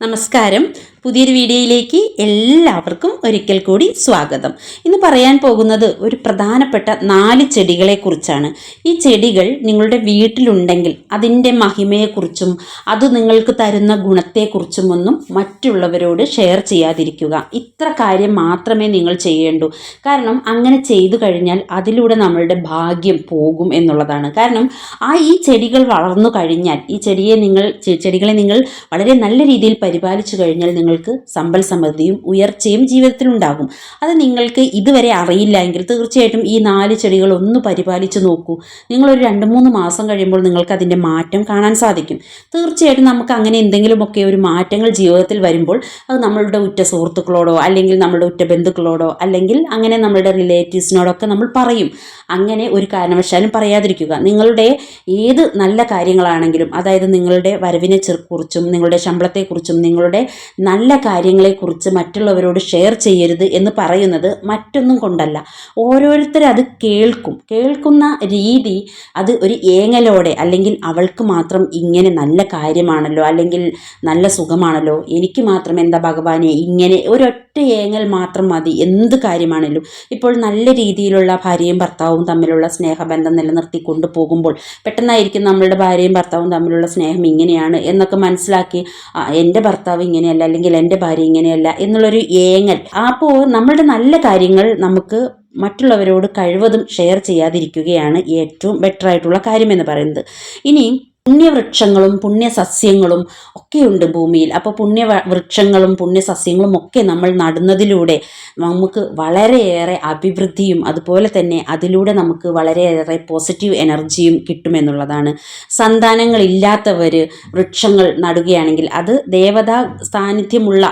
നമസ്കാരം. പുതിയൊരു വീഡിയോയിലേക്ക് എല്ലാവർക്കും ഒരിക്കൽ കൂടി സ്വാഗതം. ഇന്ന് പറയാൻ പോകുന്നത് ഒരു പ്രധാനപ്പെട്ട നാല് ചെടികളെക്കുറിച്ചാണ്. ഈ ചെടികൾ നിങ്ങളുടെ വീട്ടിലുണ്ടെങ്കിൽ അതിന്റെ മഹിമയെക്കുറിച്ചും അത് നിങ്ങൾക്ക് തരുന്ന ഗുണത്തെക്കുറിച്ചും ഒന്നും മറ്റുള്ളവരോട് ഷെയർ ചെയ്യാതിരിക്കുക. ഇത്ര കാര്യം മാത്രമേ നിങ്ങൾ ചെയ്യേണ്ടൂ. കാരണം അങ്ങനെ ചെയ്തു കഴിഞ്ഞാൽ അതിലൂടെ നമ്മളുടെ ഭാഗ്യം പോകും എന്നുള്ളതാണ്. കാരണം ആ ഈ ചെടികൾ വളർന്നു കഴിഞ്ഞാൽ ഈ ചെടിയെ നിങ്ങൾ ചെടികളെ നിങ്ങൾ വളരെ നല്ല രീതിയിൽ പരിപാലിച്ചു കഴിഞ്ഞാൽ നിങ്ങൾക്ക് സമ്പൽ സമൃദ്ധിയും ഉയർച്ചയും ജീവിതത്തിൽ ഉണ്ടാകും. അത് നിങ്ങൾക്ക് ഇതുവരെ അറിയില്ല എങ്കിൽ തീർച്ചയായിട്ടും ഈ നാല് ചെടികൾ ഒന്ന് പരിപാലിച്ചു നോക്കൂ. നിങ്ങളൊരു രണ്ട് മൂന്ന് മാസം കഴിയുമ്പോൾ നിങ്ങൾക്ക് അതിന്റെ മാറ്റം കാണാൻ സാധിക്കും. തീർച്ചയായിട്ടും നമുക്ക് അങ്ങനെ എന്തെങ്കിലുമൊക്കെ ഒരു മാറ്റങ്ങൾ ജീവിതത്തിൽ വരുമ്പോൾ അത് നമ്മളുടെ ഉറ്റ സുഹൃത്തുക്കളോടോ അല്ലെങ്കിൽ നമ്മളുടെ ഉറ്റ ബന്ധുക്കളോടോ അല്ലെങ്കിൽ അങ്ങനെ നമ്മളുടെ റിലേറ്റീവ്സിനോടൊക്കെ നമ്മൾ പറയും. അങ്ങനെ ഒരു കാരണവശാലും പറയാതിരിക്കുക. നിങ്ങളുടെ ഏത് നല്ല കാര്യങ്ങളാണെങ്കിലും അതായത് നിങ്ങളുടെ വരവിനെ കുറിച്ചും നിങ്ങളുടെ ശമ്പളത്തെക്കുറിച്ചും നിങ്ങളുടെ നല്ല കാര്യങ്ങളെക്കുറിച്ച് മറ്റുള്ളവരോട് ഷെയർ ചെയ്യരുത് എന്ന് പറയുന്നത് മറ്റൊന്നും കൊണ്ടല്ല. ഓരോരുത്തർ അത് കേൾക്കും. കേൾക്കുന്ന രീതി അത് ഒരു ഏങ്ങലോടെ അല്ലെങ്കിൽ അവൾക്ക് മാത്രം ഇങ്ങനെ നല്ല കാര്യമാണല്ലോ അല്ലെങ്കിൽ നല്ല സുഖമാണല്ലോ എനിക്ക് മാത്രം എന്താ ഭഗവാനെ ഇങ്ങനെ ഒരൊറ്റ ഏങ്ങൽ മാത്രം മതി എന്ത് കാര്യമാണല്ലോ ഇപ്പോൾ നല്ല രീതിയിലുള്ള ഭാര്യയും ഭർത്താവും തമ്മിലുള്ള സ്നേഹബന്ധം നിലനിർത്തി കൊണ്ടുപോകുമ്പോൾ പെട്ടെന്നായിരിക്കും നമ്മളുടെ ഭാര്യയും ഭർത്താവും തമ്മിലുള്ള സ്നേഹം ഇങ്ങനെയാണ് എന്നൊക്കെ മനസ്സിലാക്കി എന്റെ ഭർത്താവ് ഇങ്ങനെയല്ല അല്ലെങ്കിൽ എന്റെ ഭാര്യ ഇങ്ങനെയല്ല എന്നുള്ളൊരു ഏങ്ങൽ. അപ്പോൾ നമ്മളുടെ നല്ല കാര്യങ്ങൾ നമുക്ക് മറ്റുള്ളവരോട് കഴിവതും ഷെയർ ചെയ്യാതിരിക്കുകയാണ് ഏറ്റവും ബെറ്റർ ആയിട്ടുള്ള കാര്യമെന്ന് പറയുന്നത്. ഇനി പുണ്യവൃക്ഷങ്ങളും പുണ്യസസ്യങ്ങളും ഒക്കെയുണ്ട് ഭൂമിയിൽ. അപ്പോൾ പുണ്യ വൃക്ഷങ്ങളും പുണ്യസസ്യങ്ങളും ഒക്കെ നമ്മൾ നടുന്നതിലൂടെ നമുക്ക് വളരെയേറെ അഭിവൃദ്ധിയും അതുപോലെ തന്നെ അതിലൂടെ നമുക്ക് വളരെയേറെ പോസിറ്റീവ് എനർജിയും കിട്ടുമെന്നുള്ളതാണ് സന്താനങ്ങളില്ലാത്തവർ വൃക്ഷങ്ങൾ നടുകയാണെങ്കിൽ അത് ദേവതാ സാന്നിധ്യമുള്ള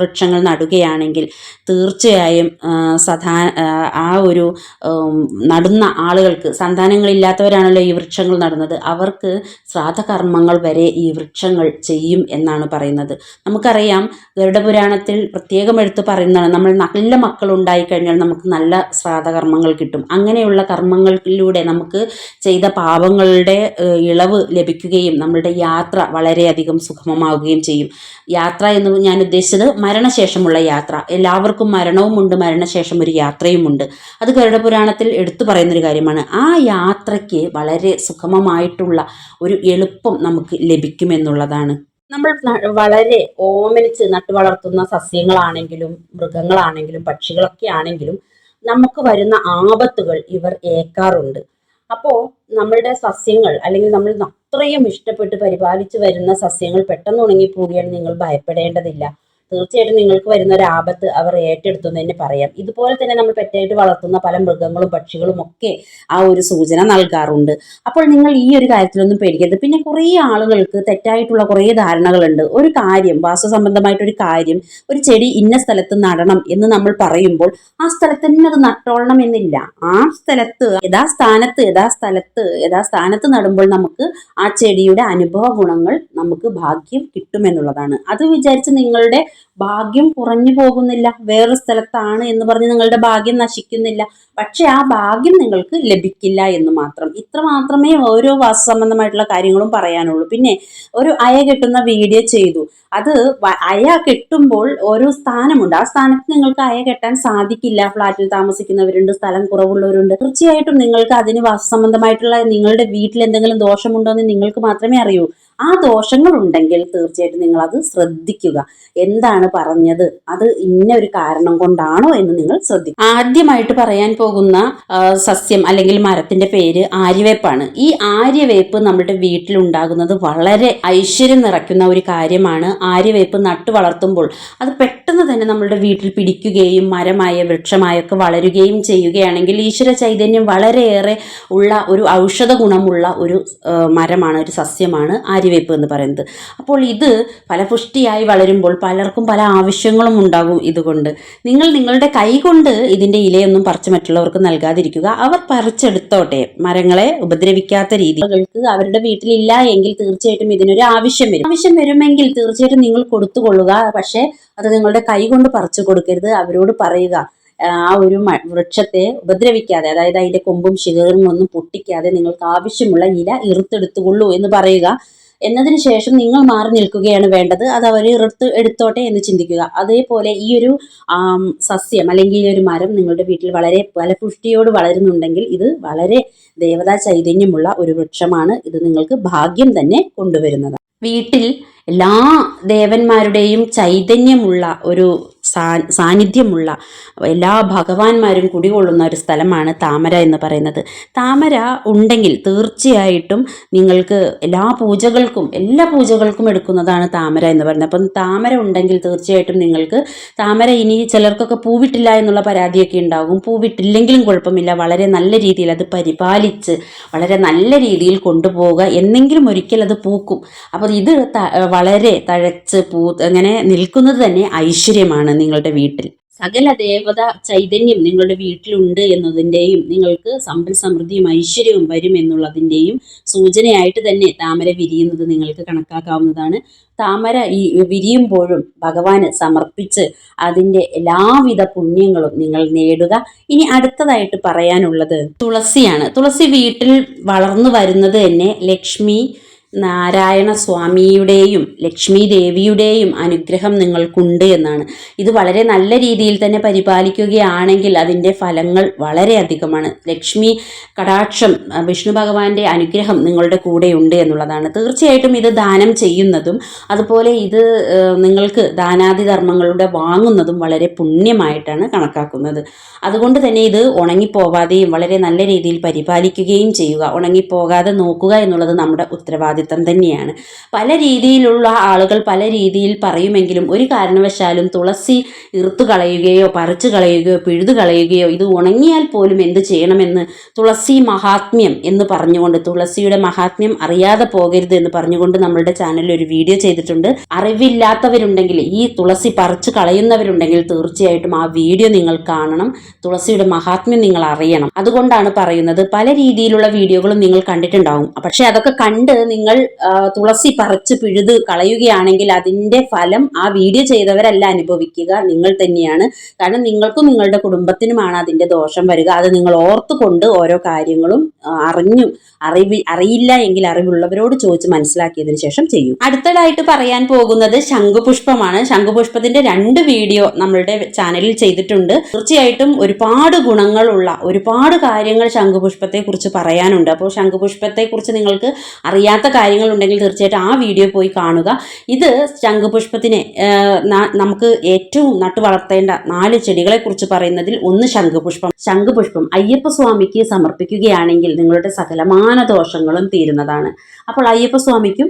വൃക്ഷങ്ങൾ നടുകയാണെങ്കിൽ തീർച്ചയായും ആ, ആ ഒരു നടുന്ന ആളുകൾക്ക് സന്താനങ്ങളില്ലാത്തവരാണല്ലോ ഈ വൃക്ഷങ്ങൾ നടുന്നത്. അവർക്ക് ശ്രാദ്ധകർമ്മങ്ങൾ വരെ ഈ വൃക്ഷങ്ങൾ ചെയ്യും എന്നാണ് പറയുന്നത്. നമുക്കറിയാം ഗരുഡപുരാണത്തിൽ പ്രത്യേകം എടുത്ത് പറയുന്നതാണ് നമ്മൾ നല്ല മക്കൾ ഉണ്ടായിക്കഴിഞ്ഞാൽ നമുക്ക് നല്ല ശ്രാദ്ധകർമ്മങ്ങൾ കിട്ടും. അങ്ങനെയുള്ള കർമ്മങ്ങളിലൂടെ നമുക്ക് ചെയ്ത പാപങ്ങളുടെ ഇളവ് ലഭിക്കുകയും നമ്മളുടെ യാത്ര വളരെയധികം സുഗമമാവുകയും ചെയ്യും. യാത്ര എന്ന് ഞാൻ ഉദ്ദേശിച്ചത് മരണശേഷമുള്ള യാത്ര. എല്ലാവർക്കും മരണവുമുണ്ട് മരണശേഷം ഒരു യാത്രയുമുണ്ട്. അത് ഗരുഡപുരാണത്തിൽ എടുത്തു പറയുന്നൊരു കാര്യമാണ്. ആ യാത്രയ്ക്ക് വളരെ സുഗമമായിട്ടുള്ള ഒരു എളുപ്പം നമുക്ക് ലഭിക്കുമെന്നുള്ളതാണ്. നമ്മൾ വളരെ ഓമനിച്ച് നട്ടു വളർത്തുന്ന സസ്യങ്ങളാണെങ്കിലും മൃഗങ്ങളാണെങ്കിലും പക്ഷികളൊക്കെ ആണെങ്കിലും നമുക്ക് വരുന്ന ആപത്തുകൾ ഇവർ ഏക്കാറുണ്ട് അപ്പോൾ നമ്മളുടെ സസ്യങ്ങൾ അല്ലെങ്കിൽ നമ്മൾ അത്രയും ഇഷ്ടപ്പെട്ട് പരിപാലിച്ചു വരുന്ന സസ്യങ്ങൾ പെട്ടെന്ന് ഉണങ്ങിപ്പോവുകയാണ് നിങ്ങൾ ഭയപ്പെടേണ്ടതില്ല. തീർച്ചയായിട്ടും നിങ്ങൾക്ക് വരുന്ന ഒരു ആപത്ത് അവർ ഏറ്റെടുത്തു എന്ന് തന്നെ പറയാം. ഇതുപോലെ തന്നെ നമ്മൾ പെറ്റായിട്ട് വളർത്തുന്ന പല മൃഗങ്ങളും പക്ഷികളും ഒക്കെ ആ ഒരു സൂചന നൽകാറുണ്ട്. അപ്പോൾ നിങ്ങൾ ഈ ഒരു കാര്യത്തിലൊന്നും പേടിക്കരുത്. പിന്നെ കുറേ ആളുകൾക്ക് തെറ്റായിട്ടുള്ള കുറേ ധാരണകളുണ്ട്. ഒരു കാര്യം വാസ്തു സംബന്ധമായിട്ടൊരു കാര്യം ഒരു ചെടി ഇന്ന സ്ഥലത്ത് നടണം എന്ന് നമ്മൾ പറയുമ്പോൾ ആ സ്ഥലത്ത് തന്നെ അത് നട്ടോളണം എന്നില്ല. ആ സ്ഥലത്ത് യഥാസ്ഥാനത്ത് യഥാസ്ഥലത്ത് യഥാസ്ഥാനത്ത് നടുമ്പോൾ നമുക്ക് ആ ചെടിയുടെ അനുഭവ ഗുണങ്ങൾ നമുക്ക് ഭാഗ്യം കിട്ടുമെന്നുള്ളതാണ്. അത് വിചാരിച്ച് നിങ്ങളുടെ ഭാഗ്യം കുറഞ്ഞു പോകുന്നില്ല വേറൊരു സ്ഥലത്താണ് എന്ന് പറഞ്ഞ് നിങ്ങളുടെ ഭാഗ്യം നശിക്കുന്നില്ല. പക്ഷെ ആ ഭാഗ്യം നിങ്ങൾക്ക് ലഭിക്കില്ല എന്ന് മാത്രം. ഇത്ര മാത്രമേ ഓരോ വാസ്തു സംബന്ധമായിട്ടുള്ള കാര്യങ്ങളും പറയാനുള്ളൂ. പിന്നെ ഒരു അയ കെട്ടുന്ന വീഡിയോ ചെയ്തു. അത് അയ കെട്ടുമ്പോൾ ഓരോ സ്ഥാനമുണ്ട്. ആ സ്ഥാനത്ത് നിങ്ങൾക്ക് അയ കെട്ടാൻ സാധിക്കില്ല. ഫ്ലാറ്റിൽ താമസിക്കുന്നവരുണ്ട് സ്ഥലം കുറവുള്ളവരുണ്ട്. തീർച്ചയായിട്ടും നിങ്ങൾക്ക് അതിന് വാസ്തു സംബന്ധമായിട്ടുള്ള നിങ്ങളുടെ വീട്ടിൽ എന്തെങ്കിലും ദോഷമുണ്ടോ എന്ന് നിങ്ങൾക്ക് മാത്രമേ അറിയൂ. ആ ദോഷങ്ങൾ ഉണ്ടെങ്കിൽ തീർച്ചയായിട്ടും നിങ്ങൾ അത് ശ്രദ്ധിക്കുക. എന്താണ് പറഞ്ഞത്? അത് ഇന്ന ഒരു കാരണം കൊണ്ടാണോ എന്ന് നിങ്ങൾ ശ്രദ്ധിക്കുക. ആദ്യമായിട്ട് പറയാൻ പോകുന്ന സസ്യം അല്ലെങ്കിൽ മരത്തിന്റെ പേര് ആര്യവേപ്പാണ്. ഈ ആര്യവേപ്പ് നമ്മുടെ വീട്ടിൽ ഉണ്ടാകുന്നത് വളരെ ഐശ്വര്യം നിറയ്ക്കുന്ന ഒരു കാര്യമാണ്. ആര്യവേപ്പ് നട്ടു വളർത്തുമ്പോൾ അത് പെട്ടെന്ന് തന്നെ നമ്മുടെ വീട്ടിൽ പിടിക്കുകയും മരമായ വൃക്ഷമായൊക്കെ വളരുകയും ചെയ്യുകയാണെങ്കിൽ ഈശ്വര ചൈതന്യം വളരെയേറെ ഉള്ള ഒരു ഔഷധ ഗുണമുള്ള ഒരു മരമാണ് ഒരു സസ്യമാണ് ആര്യവേപ്പ് എന്ന് പറയുന്നത്. അപ്പോൾ ഇത് ഫലപുഷ്ടിയായി വളരുമ്പോൾ പലർക്കും പല ആവശ്യങ്ങളും ഉണ്ടാകും ഇതുകൊണ്ട്. നിങ്ങൾ നിങ്ങളുടെ കൈകൊണ്ട് ഇതിന്റെ ഇലയൊന്നും പറിച്ച് മറ്റുള്ളവർക്ക് നൽകാതിരിക്കുക. അവർ പറിച്ചെടുത്തോട്ടെ. മരങ്ങളെ ഉപദ്രവിക്കാത്ത രീതികൾക്ക് അവരുടെ വീട്ടിലില്ല എങ്കിൽ തീർച്ചയായിട്ടും ഇതിനൊരു ആവശ്യം വരും. ആവശ്യം വരുമെങ്കിൽ തീർച്ചയായിട്ടും നിങ്ങൾ കൊടുത്തുകൊള്ളുക പക്ഷേ അത് നിങ്ങളുടെ കൈകൊണ്ട് പറിച്ചു കൊടുക്കരുത്. അവരോട് പറയുക. ആ ഒരു വൃക്ഷത്തെ ഉപദ്രവിക്കാതെ അതായത് അതിന്റെ കൊമ്പും ശിഖറും ഒന്നും പൊട്ടിക്കാതെ നിങ്ങൾക്ക് ആവശ്യമുള്ള ഇല ഇറുത്തെടുത്തുകൊള്ളൂ എന്ന് പറയുക. എന്നതിന് ശേഷം നിങ്ങൾ മാറി നിൽക്കുകയാണ് വേണ്ടത്. അത് അവർ എടുത്ത് എടുത്തോട്ടെ എന്ന് ചിന്തിക്കുക. അതേപോലെ ഈ ഒരു സസ്യം അല്ലെങ്കിൽ ഈ ഒരു മരം നിങ്ങളുടെ വീട്ടിൽ വളരെ ഫലപുഷ്ടിയോട് വളരുന്നുണ്ടെങ്കിൽ ഇത് വളരെ ദേവതാ ചൈതന്യമുള്ള ഒരു വൃക്ഷമാണ്. ഇത് നിങ്ങൾക്ക് ഭാഗ്യം തന്നെ കൊണ്ടുവരുന്നത്. വീട്ടിൽ എല്ലാ ദേവന്മാരുടെയും ചൈതന്യമുള്ള ഒരു സാന്നിധ്യമുള്ള എല്ലാ ഭഗവാന്മാരും കുടികൊള്ളുന്ന ഒരു സ്ഥലമാണ് താമര എന്ന് പറയുന്നത്. താമര ഉണ്ടെങ്കിൽ തീർച്ചയായിട്ടും നിങ്ങൾക്ക് എല്ലാ പൂജകൾക്കും എല്ലാ പൂജകൾക്കും എടുക്കുന്നതാണ് താമര എന്ന് പറയുന്നത്. അപ്പം താമര ഉണ്ടെങ്കിൽ തീർച്ചയായിട്ടും നിങ്ങൾക്ക് താമര ഇനി ചിലർക്കൊക്കെ പൂവിട്ടില്ല എന്നുള്ള പരാതിയൊക്കെ ഉണ്ടാകും. പൂവിട്ടില്ലെങ്കിലും കുഴപ്പമില്ല. വളരെ നല്ല രീതിയിൽ അത് പരിപാലിച്ച് വളരെ നല്ല രീതിയിൽ കൊണ്ടുപോവുക. എന്നെങ്കിലും ഒരിക്കൽ അത് പൂക്കും. അപ്പോൾ ഇത് വളരെ തഴച്ച് പൂ അങ്ങനെ നിൽക്കുന്നത് തന്നെ ഐശ്വര്യമാണ്. നിങ്ങളുടെ വീട്ടിൽ. സകല ദേവത ചൈതന്യം നിങ്ങളുടെ വീട്ടിലുണ്ട് എന്നതിന്റെയും നിങ്ങൾക്ക് സമ്പൽ സമൃദ്ധിയും ഐശ്വര്യവും വരും എന്നുള്ളതിന്റെയും സൂചനയായിട്ട് തന്നെ താമര വിരിയുന്നത് നിങ്ങൾക്ക് കണക്കാക്കാവുന്നതാണ്. താമര ഈ വിരിയുമ്പോഴും ഭഗവാന് സമർപ്പിച്ച് അതിന്റെ എല്ലാവിധ പുണ്യങ്ങളും നിങ്ങൾ നേടുക. ഇനി അടുത്തതായിട്ട് പറയാനുള്ളത് തുളസിയാണ്. തുളസി വീട്ടിൽ വളർന്നു വരുന്നത് തന്നെ ലക്ഷ്മി നാരായണ സ്വാമിയുടെയും ലക്ഷ്മി ദേവിയുടെയും അനുഗ്രഹം നിങ്ങൾക്കുണ്ട് എന്നാണ്. ഇത് വളരെ നല്ല രീതിയിൽ തന്നെ പരിപാലിക്കുകയാണെങ്കിൽ അതിന്റെ ഫലങ്ങൾ വളരെയധികമാണ് ലക്ഷ്മി കടാക്ഷം വിഷ്ണു ഭഗവാന്റെ അനുഗ്രഹം നിങ്ങളുടെ കൂടെ ഉണ്ട് എന്നുള്ളതാണ്. തീർച്ചയായിട്ടും ഇത് ദാനം ചെയ്യുന്നതും അതുപോലെ ഇത് നിങ്ങൾക്ക് ദാനാദി ധർമ്മങ്ങളുടെ വാങ്ങുന്നതും വളരെ പുണ്യമായിട്ടാണ് കണക്കാക്കുന്നത്. അതുകൊണ്ട് തന്നെ ഇത് ഉണങ്ങിപ്പോവാതെയും വളരെ നല്ല രീതിയിൽ പരിപാലിക്കുകയും ചെയ്യുക. ഉണങ്ങിപ്പോകാതെ നോക്കുക എന്നുള്ളത് നമ്മുടെ ഉത്തരവാദിത്തം തന്നെയാണ്. പല രീതിയിലുള്ള ആളുകൾ പല രീതിയിൽ പറയുമെങ്കിലും ഒരു കാരണവശാലും തുളസി ഇറുത്തു കളയുകയോ പറിച്ചു കളയുകയോ പിഴുതു കളയുകയോ ഇത് ഉണങ്ങിയാൽ പോലും എന്ത് ചെയ്യണമെന്ന് തുളസി മഹാത്മ്യം എന്ന് പറഞ്ഞുകൊണ്ട് തുളസിയുടെ മഹാത്മ്യം അറിയാതെ പോകരുത് എന്ന് പറഞ്ഞുകൊണ്ട് നമ്മളുടെ ചാനലിൽ ഒരു വീഡിയോ ചെയ്തിട്ടുണ്ട്. അറിവില്ലാത്തവരുണ്ടെങ്കിൽ ഈ തുളസി പറിച്ചു കളയുന്നവരുണ്ടെങ്കിൽ തീർച്ചയായിട്ടും ആ വീഡിയോ നിങ്ങൾ കാണണം. തുളസിയുടെ മഹാത്മ്യം നിങ്ങൾ അറിയണം. അതുകൊണ്ടാണ് പറയുന്നത് പല രീതിയിലുള്ള വീഡിയോകളും നിങ്ങൾ കണ്ടിട്ടുണ്ടാവും. പക്ഷെ അതൊക്കെ കണ്ട് നിങ്ങൾ തുളസി പറിച്ച് പിഴുത് കളയുകയാണെങ്കിൽ അതിന്റെ ഫലം ആ വീഡിയോ ചെയ്തവരല്ല അനുഭവിക്കുക. നിങ്ങൾ തന്നെയാണ്. കാരണം നിങ്ങൾക്കും നിങ്ങളുടെ കുടുംബത്തിനുമാണ് അതിന്റെ ദോഷം വരിക. അത് നിങ്ങൾ ഓർത്തുകൊണ്ട് ഓരോ കാര്യങ്ങളും അറിഞ്ഞു അറിവി അറിയില്ല എങ്കിൽ അറിവുള്ളവരോട് ചോദിച്ച് മനസ്സിലാക്കിയതിനു ശേഷം ചെയ്യും. അടുത്തതായിട്ട് പറയാൻ പോകുന്നത് ശംഖുപുഷ്പമാണ്. ശംഖുപുഷ്പത്തിന്റെ രണ്ട് വീഡിയോ നമ്മളുടെ ചാനലിൽ ചെയ്തിട്ടുണ്ട്. തീർച്ചയായിട്ടും ഒരുപാട് ഗുണങ്ങളുള്ള ഒരുപാട് കാര്യങ്ങൾ ശംഖുപുഷ്പത്തെ കുറിച്ച് പറയാനുണ്ട്. അപ്പോൾ ശംഖുപുഷ്പത്തെ കുറിച്ച് നിങ്ങൾക്ക് അറിയാത്ത കാര്യങ്ങളുണ്ടെങ്കിൽ തീർച്ചയായിട്ടും ആ വീഡിയോ പോയി കാണുക. ഇത് ശംഖുപുഷ്പത്തിനെ നമുക്ക് ഏറ്റവും നട്ടു വളർത്തേണ്ട നാല് ചെടികളെ കുറിച്ച് പറയുന്നതിൽ ഒന്ന് ശംഖുപുഷ്പം. ശംഖുപുഷ്പം അയ്യപ്പ സ്വാമിക്ക് സമർപ്പിക്കുകയാണെങ്കിൽ നിങ്ങളുടെ സകലമാന ദോഷങ്ങളും തീരുന്നതാണ്. അപ്പോൾ അയ്യപ്പ സ്വാമിക്കും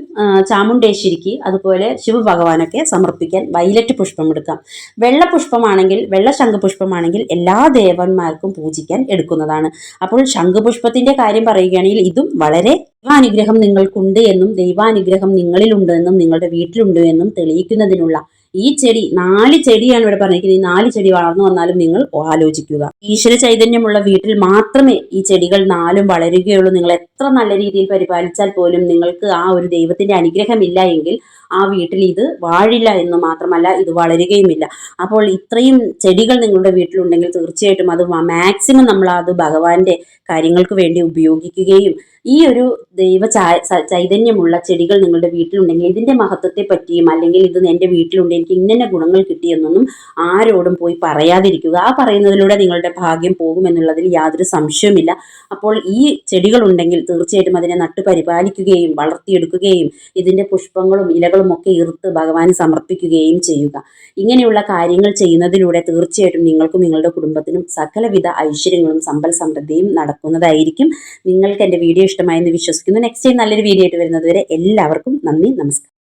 ചാമുണ്ടേശ്വരിക്ക് അതുപോലെ ശിവഭഗവാനൊക്കെ സമർപ്പിക്കാൻ വൈലറ്റ് പുഷ്പം എടുക്കാം. വെള്ള പുഷ്പമാണെങ്കിൽ വെള്ള ശംഖുപുഷ്പമാണെങ്കിൽ എല്ലാ ദേവന്മാർക്കും പൂജിക്കാൻ എടുക്കുന്നതാണ്. അപ്പോൾ ശംഖുപുഷ്പത്തിന്റെ കാര്യം പറയുകയാണെങ്കിൽ ഇതും വളരെ ദൈവാനുഗ്രഹം നിങ്ങൾക്കുണ്ട് എന്നും ദൈവാനുഗ്രഹം നിങ്ങളിലുണ്ട് എന്നും നിങ്ങളുടെ വീട്ടിലുണ്ട് എന്നും തെളിയിക്കുന്നതിനുള്ള ഈ ചെടി നാല് ചെടിയാണ് ഇവിടെ പറഞ്ഞിരിക്കുന്നത്. ഈ നാല് ചെടി വളർന്നു വന്നാലും നിങ്ങൾ ആലോചിക്കുക. ഈശ്വര ചൈതന്യമുള്ള വീട്ടിൽ മാത്രമേ ഈ ചെടികൾ നാലും വളരുകയുള്ളൂ. നിങ്ങൾ എത്ര നല്ല രീതിയിൽ പരിപാലിച്ചാൽ പോലും നിങ്ങൾക്ക് ആ ഒരു ദൈവത്തിന്റെ അനുഗ്രഹമില്ല എങ്കിൽ ആ വീട്ടിൽ ഇത് വാഴില്ല എന്ന് മാത്രമല്ല ഇത് വളരുകയുമില്ല. അപ്പോൾ ഇത്രയും ചെടികൾ നിങ്ങളുടെ വീട്ടിലുണ്ടെങ്കിൽ തീർച്ചയായിട്ടും അത് മാക്സിമം നമ്മൾ അത് ഭഗവാന്റെ കാര്യങ്ങൾക്ക് വേണ്ടി ഉപയോഗിക്കുകയും ഈ ഒരു ദൈവ ചൈതന്യമുള്ള ചെടികൾ നിങ്ങളുടെ വീട്ടിലുണ്ടെങ്കിൽ ഇതിന്റെ മഹത്വത്തെ പറ്റിയും അല്ലെങ്കിൽ ഇത് എന്റെ വീട്ടിലുണ്ട് എനിക്ക് ഇന്ന ഗുണങ്ങൾ കിട്ടിയെന്നൊന്നും ആരോടും പോയി പറയാതിരിക്കുക. ആ പറയുന്നതിലൂടെ നിങ്ങളുടെ ഭാഗ്യം പോകുമെന്നുള്ളതിൽ യാതൊരു സംശയവുമില്ല. അപ്പോൾ ഈ ചെടികൾ ഉണ്ടെങ്കിൽ തീർച്ചയായിട്ടും അതിനെ നട്ടു പരിപാലിക്കുകയും വളർത്തിയെടുക്കുകയും ഇതിന്റെ പുഷ്പങ്ങളും ഇലകളും ഒക്കെ ഇറുത്ത് ഭഗവാന് സമർപ്പിക്കുകയും ചെയ്യുക. ഇങ്ങനെയുള്ള കാര്യങ്ങൾ ചെയ്യുന്നതിലൂടെ തീർച്ചയായിട്ടും നിങ്ങൾക്കും നിങ്ങളുടെ കുടുംബത്തിനും സകലവിധ ഐശ്വര്യങ്ങളും സമ്പൽ സമൃദ്ധിയും നടക്കുന്നതായിരിക്കും. നിങ്ങൾക്ക് എന്റെ വീഡിയോ ഇഷ്ടമായെന്ന് വിശ്വസിക്കുന്നു. നെക്സ്റ്റ് ടൈം നല്ലൊരു വീഡിയോ ആയിട്ട് വരുന്നതുവരെ എല്ലാവർക്കും നന്ദി നമസ്കാരം.